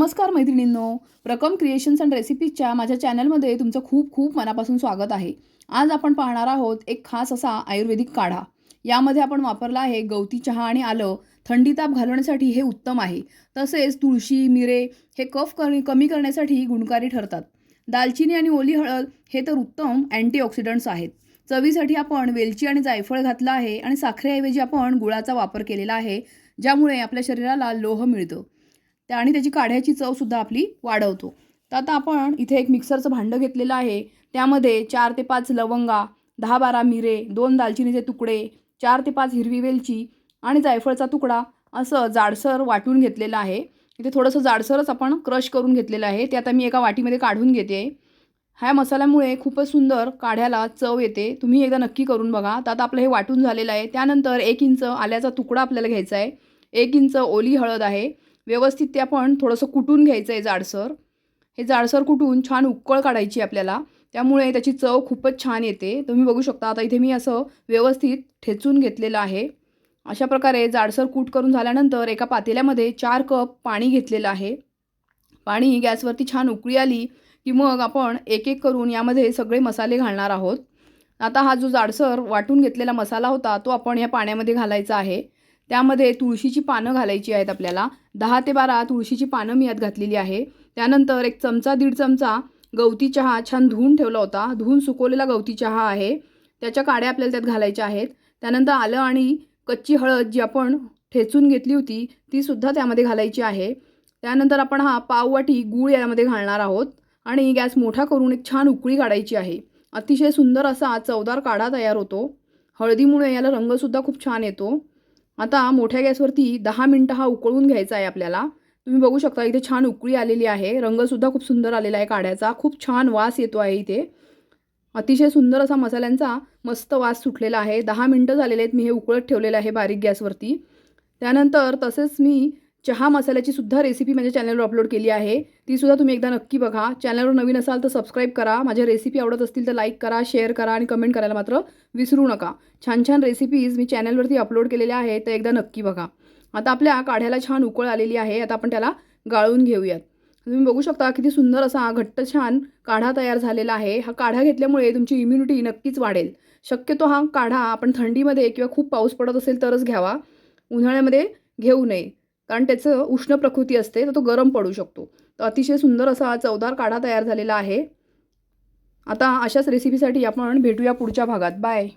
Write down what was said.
नमस्कार मैत्रिणींनो. प्रकम creations and रेसिपीजच्या माझ्या चॅनलमध्ये तुमचं खूप खूप मनापासून स्वागत आहे. आज आपण पाहणार आहोत एक खास असा आयुर्वेदिक काढा. यामध्ये आपण वापरला आहे गवती चहा आणि आलं. थंडी ताप घालवण्यासाठी हे उत्तम आहे. तसेच तुळशी मिरे हे कफ कमी कमी करण्यासाठी गुणकारी ठरतात. दालचिनी आणि ओली हळद हे तर उत्तम अँटीऑक्सिडंट्स आहेत. चवीसाठी आपण वेलची आणि जायफळ घातलं आहे आणि साखरेऐवजी आपण गुळाचा वापर केलेला आहे ज्यामुळे आपल्या शरीराला लोह मिळतं. त्या आणि त्याची काढ्याची चवसुद्धा आपली वाढवतो. तर आता आपण इथे एक मिक्सरचं भांडं घेतलेलं आहे. त्यामध्ये चार ते पाच लवंगा दहा बारा मिरे दोन दालचिनीचे तुकडे चार ते पाच हिरवी वेलची आणि जायफळचा तुकडा असं जाडसर वाटून घेतलेलं आहे. इथे थोडंसं जाडसरच आपण क्रश करून घेतलेलं आहे. ते आता मी एका वाटीमध्ये काढून घेते. ह्या मसाल्यामुळे खूपच सुंदर काढ्याला चव येते. तुम्ही एकदा नक्की करून बघा. तर आता आपलं हे वाटून झालेलं आहे. त्यानंतर एक इंच आल्याचा तुकडा आपल्याला घ्यायचा आहे. एक इंच ओली हळद आहे. व्यवस्थित ते आपण थोडंसं कुटून घ्यायचं आहे जाडसर. हे जाडसर कुटून छान उकळ काढायची आपल्याला. त्यामुळे त्याची चव खूपच छान येते. तुम्ही बघू शकता आता इथे मी असं व्यवस्थित ठेचून घेतलेलं आहे. अशा प्रकारे जाडसर कूट करून झाल्यानंतर एका पातेल्यामध्ये चार कप पाणी घेतलेलं आहे. पाणी गॅसवरती छान उकळी आली की मग आपण एक एक करून यामध्ये सगळे मसाले घालणार आहोत. आता हा जो जाडसर वाटून घेतलेला मसाला होता तो आपण या पाण्यामध्ये घालायचा आहे. त्यामध्ये तुळशीची पानं घालायची आहेत आपल्याला. दहा ते बारा तुळशीची पानं मी यात घातलेली आहे. त्यानंतर एक चमचा दीड चमचा गवती चहा छान धुवून ठेवला होता. धुवून सुकवलेला गवती चहा आहे. त्याच्या काड्या आपल्याला त्यात घालायच्या आहेत. त्यानंतर आलं आणि कच्ची हळद जी आपण ठेचून घेतली होती तीसुद्धा त्यामध्ये घालायची आहे. त्यानंतर आपण हा पाववाटी गूळ यामध्ये घालणार आहोत आणि गॅस मोठा करून एक छान उकळी काढायची आहे. अतिशय सुंदर असा चवदार काढा तयार होतो. हळदीमुळे याला रंगसुद्धा खूप छान येतो. आता मोठ्या गॅसवरती दहा मिनटं हा उकळून घ्यायचा आहे आपल्याला. तुम्ही बघू शकता इथे छान उकळी आलेली आहे. रंगसुद्धा खूप सुंदर आलेला आहे काढ्याचा. खूप छान वास येतो आहे इथे. अतिशय सुंदर असा मसाल्यांचा मस्त वास सुटलेला आहे. दहा मिनटं झालेले आहेत मी हे उकळत ठेवलेलं आहे बारीक गॅसवरती. त्यानंतर तसेच मी चहा मसाल्याची सुद्धा रेसिपी माझ्या चॅनलवर अपलोड केली आहे. तीसुद्धा तुम्ही एकदा नक्की बघा. चॅनलवर नवीन असाल तर सबस्क्राईब करा. माझ्या रेसिपी आवडत असतील तर लाईक करा शेअर करा आणि कमेंट करायला मात्र विसरू नका. छान छान रेसिपीज मी चॅनलवरती अपलोड केलेल्या आहेत तर एकदा नक्की बघा. आता आपल्या काढ्याला छान उकळ आलेली आहे. आता आपण त्याला गाळून घेऊयात. तुम्ही बघू शकता किती सुंदर असा घट्ट छान काढा तयार झालेला आहे. हा काढा घेतल्यामुळे तुमची इम्युनिटी नक्कीच वाढेल. शक्यतो हा काढा आपण थंडीमध्ये किंवा खूप पाऊस पडत असेल तरच घ्यावा. उन्हाळ्यामध्ये घेऊ नये. कारण त्याचं उष्ण प्रकृती असते तर तो गरम पडू शकतो. तर अतिशय सुंदर असा चवदार काढा तयार झालेला आहे. आता अशाच रेसिपीसाठी आपण भेटूया पुढच्या भागात. बाय